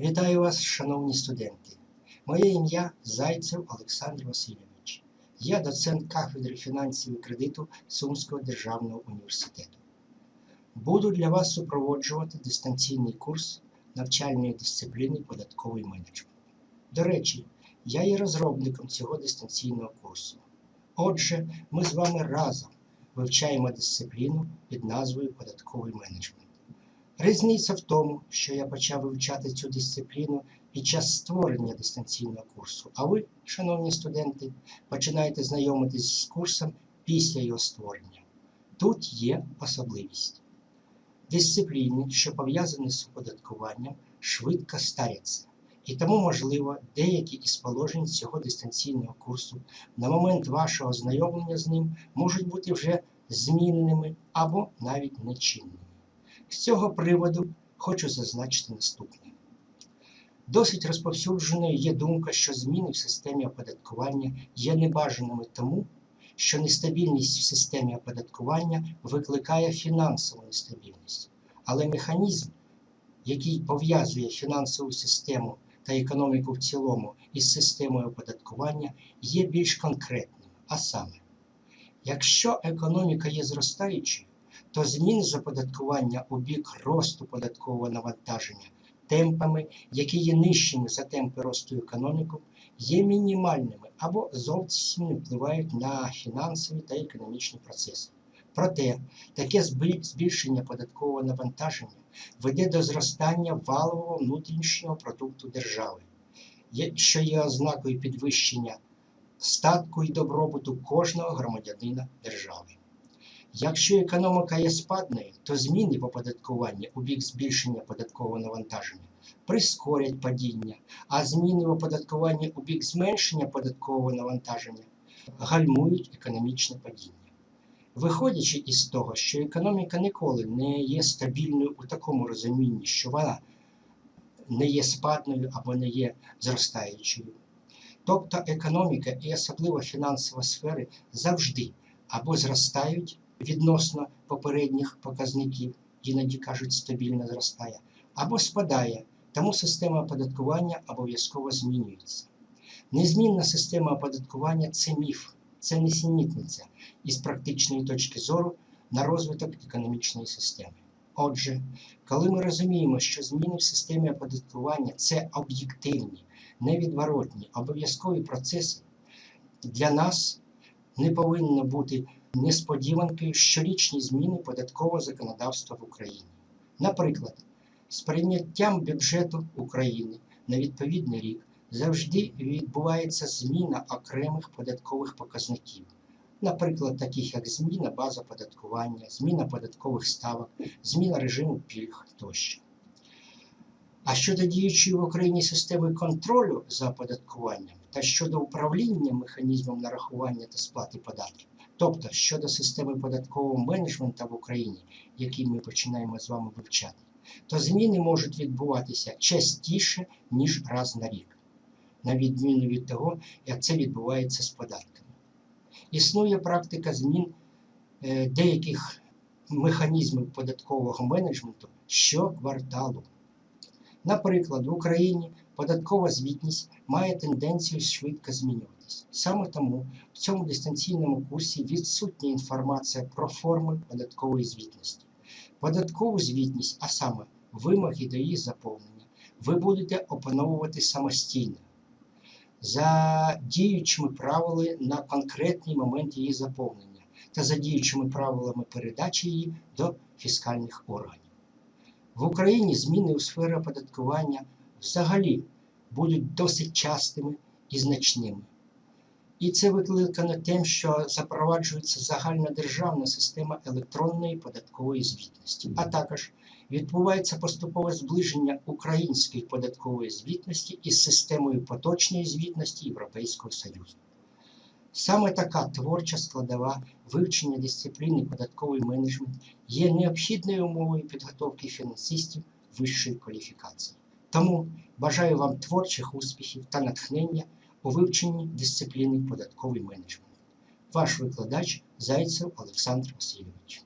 Вітаю вас, шановні студенти. Моє ім'я Зайцев Олександр Васильович. Я доцент кафедри фінансів і кредиту Сумського державного університету. Буду для вас супроводжувати дистанційний курс навчальної дисципліни податковий менеджмент. До речі, я є розробником цього дистанційного курсу. Отже, ми з вами разом вивчаємо дисципліну під назвою податковий менеджмент. Різниця в тому, що я почав вивчати цю дисципліну під час створення дистанційного курсу, а ви, шановні студенти, починаєте знайомитись з курсом після його створення. Тут є особливість. Дисципліни, що пов'язані з оподаткуванням, швидко старяться, і тому, можливо, деякі із положень цього дистанційного курсу на момент вашого знайомлення з ним можуть бути вже зміненими або навіть нечинними. З цього приводу хочу зазначити наступне. Досить розповсюдженою є думка, що зміни в системі оподаткування є небажаними тому, що нестабільність в системі оподаткування викликає фінансову нестабільність. Але механізм, який пов'язує фінансову систему та економіку в цілому із системою оподаткування, є більш конкретним. А саме, якщо економіка є зростаючою, то зміни з оподаткування у бік росту податкового навантаження темпами, які є нижчими за темпи росту економіки, є мінімальними або зовсім не впливають на фінансові та економічні процеси. Проте таке збільшення податкового навантаження веде до зростання валового внутрішнього продукту держави, що є ознакою підвищення статку і добробуту кожного громадянина держави. Якщо економіка є спадною, то зміни в оподаткуванні у бік збільшення податкового навантаження прискорять падіння, а зміни в оподаткуванні у бік зменшення податкового навантаження гальмують економічне падіння. Виходячи із того, що економіка ніколи не є стабільною у такому розумінні, що вона не є спадною або не є зростаючою. Тобто економіка і особливо фінансова сфери завжди або зростають відносно попередніх показників, іноді кажуть, стабільно зростає, або спадає, тому система оподаткування обов'язково змінюється. Незмінна система оподаткування це міф, це несенітниця із практичної точки зору на розвиток економічної системи. Отже, коли ми розуміємо, що зміни в системі оподаткування це об'єктивні, невідворотні, обов'язкові процеси, для нас не повинно бути несподіванкою щорічні зміни податкового законодавства в Україні. Наприклад, з прийняттям бюджету України на відповідний рік завжди відбувається зміна окремих податкових показників, наприклад, таких як зміна бази оподаткування, зміна податкових ставок, зміна режиму пільг тощо. А щодо діючої в Україні системи контролю за оподаткуванням та щодо управління механізмом нарахування та сплати податків, тобто щодо системи податкового менеджменту в Україні, який ми починаємо з вами вивчати, то зміни можуть відбуватися частіше, ніж раз на рік, на відміну від того, як це відбувається з податками. Існує практика змін е, деяких механізмів податкового менеджменту щокварталу. Наприклад, в Україні податкова звітність має тенденцію швидко змінюватися. Саме тому в цьому дистанційному курсі відсутня інформація про форми податкової звітності. Податкову звітність, а саме вимоги до її заповнення, ви будете опановувати самостійно, за діючими правилами на конкретний момент її заповнення та за діючими правилами передачі її до фіскальних органів. В Україні зміни у сфері оподаткування взагалі будуть досить частими і значними. І це викликано тим, що запроваджується загальнодержавна система електронної податкової звітності, а також відбувається поступове зближення української податкової звітності із системою поточної звітності Європейського Союзу. Саме така творча складова вивчення дисципліни податковий менеджмент є необхідною умовою підготовки фінансистів вищої кваліфікації. Тому бажаю вам творчих успіхів та натхнення у вивченні дисципліни податковий менеджмент. Ваш викладач Зайцев Олександр Васильович.